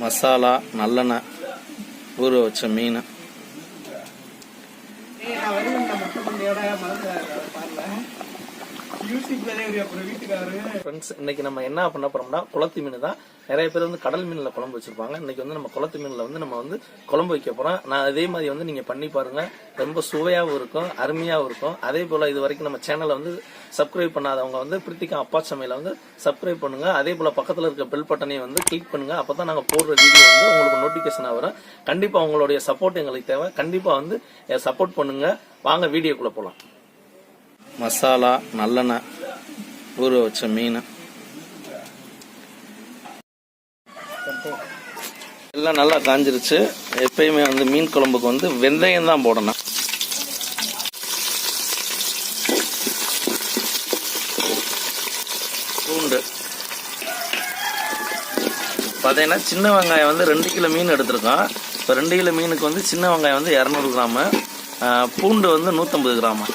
மசாலா நல்லெண்ணெய் ஊற வச்ச மீன். ஃப்ரெண்ட்ஸ் இன்னைக்கு நம்ம என்ன பண்ண போறோம்னா குளத்து மீன் தான் நிறைய பேர் வந்து கடல் மீன்ல குழம்பு வச்சிருப்பாங்க. இன்னைக்கு வந்து நம்ம குளத்து மீன்ல வந்து நம்ம வந்து குழம்பு வைக்க போறோம். நான் அதே மாதிரி வந்து நீங்க பண்ணி பாருங்க. ரொம்ப சுவையாகவும் இருக்கும் அருமையாகவும் இருக்கும். அதே போல இது வரைக்கும் நம்ம சேனலை வந்து சப்ஸ்கிரைப் பண்ணாதவங்க வந்து பிரித்திகா அப்பா சமையல வந்து சப்ஸ்கிரைப் பண்ணுங்க. அதே போல பக்கத்துல இருக்க பெல் பட்டனையும் வந்து கிளிக் பண்ணுங்க. அப்பதான் நாங்க போடுற வீடியோ வந்து உங்களுக்கு நோட்டிபிகேஷன் வரும். கண்டிப்பா உங்களுடைய சப்போர்ட் எங்களுக்கு தேவை. கண்டிப்பா வந்து சப்போர்ட் பண்ணுங்க. வாங்க வீடியோக்குள்ள போலாம். மசாலா நல்லெண்ணெய் ஊற வச்ச மீன். எல்லாம் நல்லா காஞ்சிருச்சு. எப்பயுமே வந்து மீன் குழம்புக்கு வந்து வெந்தயம் தான் போடணும். பூண்டு. பார்த்தீங்கன்னா சின்ன வெங்காயம் வந்து ரெண்டு கிலோ மீன் எடுத்திருக்கோம். இப்போ ரெண்டு கிலோ மீனுக்கு வந்து சின்ன வெங்காயம் வந்து இரநூறு கிராமு. பூண்டு வந்து நூற்றம்பது கிராமு.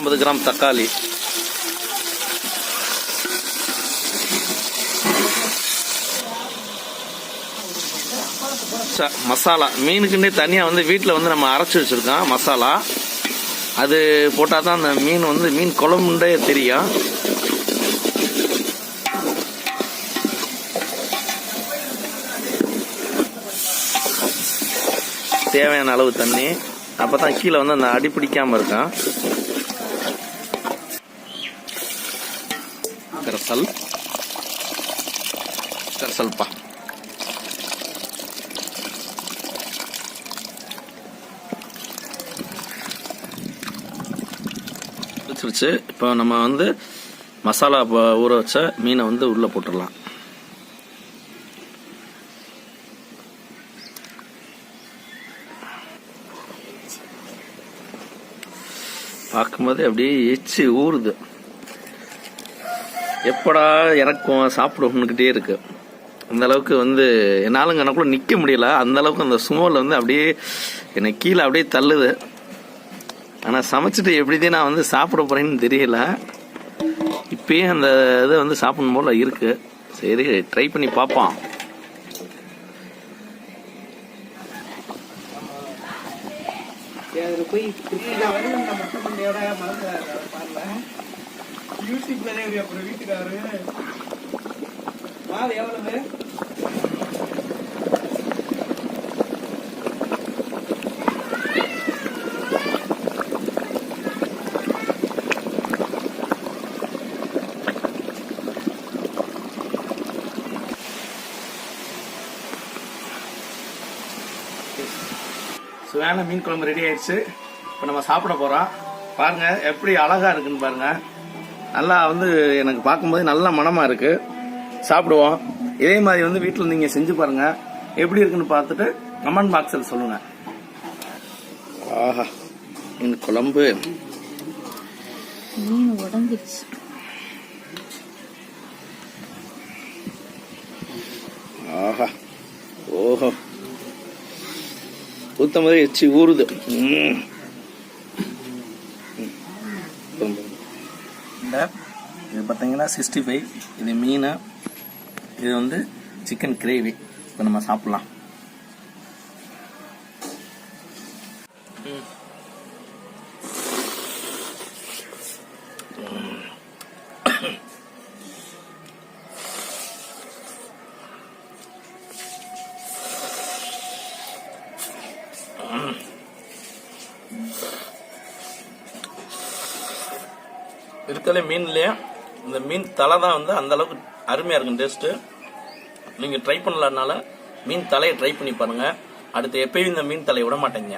ஐம்பது கிராம் தக்காளி மசாலா மீனுக்குன்னே தனியாக வந்து வீட்டில் வந்து நம்ம அரைச்சி வச்சுருக்கோம் மசாலா அது போட்டால் தான் அந்த மீன் வந்து மீன் குழம்புண்டே தெரியும் தேவையான அளவு தண்ணி அப்போ தான் கீழே வந்து அந்த அடி பிடிக்காமல் இருக்கான் ಸ್ವಲ್ಪ ಸರ್ ಸ್ವಲ್ಪ வச்சிருச்சு இப்போ நம்ம வந்து மசாலா ஊற வச்ச மீனை வந்து உள்ளே போட்டுடலாம். பார்க்கும்போது அப்படியே எச்சு ஊறுது. எப்படா இறக்கும் சாப்பிடுவோம்னுக்கிட்டே இருக்கு. அந்த அளவுக்கு வந்து என்னாலும் எனக்குள்ள நிற்க முடியல. அந்த அளவுக்கு அந்த சுமோல வந்து அப்படியே என்னை கீழே அப்படியே தள்ளுது. ஆனால் சமைச்சிட்டு எப்படிதான் நான் வந்து சாப்பிட போறேன்னு தெரியல. இப்பயும் அந்த இதை வந்து சாப்பிடணும் போல இருக்கு. சரி ட்ரை பண்ணி பார்ப்போம். போய் மியூசிக் நான் அப்புறம் வீட்டுக்காரு. மாவு எவ்வளவு? சுவையான மீன் குழம்பு ரெடி ஆயிடுச்சு. இப்போ நம்ம சாப்பிட போகிறோம் பாருங்கள் எப்படி அழகாக இருக்குன்னு பாருங்கள் நல்லா வந்து எனக்கு பார்க்கும்போது நல்ல மனமா இருக்கு. சாப்பிடுவோம். இதே மாதிரி வந்து வீட்டில் நீங்க செஞ்சு பாருங்க. எப்படி இருக்குன்னு பார்த்துட்டு கமெண்ட் பாக்ஸில் சொல்லுங்க. ஆஹா மீன் குழம்பு. மீன் உடஞ்சிருச்சு. ஆஹா ஓஹோ. ஊத்தம் போது எச்சி ஊறுது ம். ம். இந்த இது பார்த்தீங்கன்னா சிக்ஸ்டி ஃபைவ் இது மீன் இது வந்து சிக்கன் கிரேவி இப்போ நம்ம சாப்பிடலாம் ம். மீன் மீன்லயே இந்த மீன் தலை தான் வந்து அந்த அளவுக்கு அருமையாக இருக்கும் டேஸ்ட்டு நீங்கள் ட்ரை பண்ணலனால மீன் தலையை ட்ரை பண்ணி பாருங்கள் அடுத்து எப்பயும் இந்த மீன் தலையை விட மாட்டேங்க.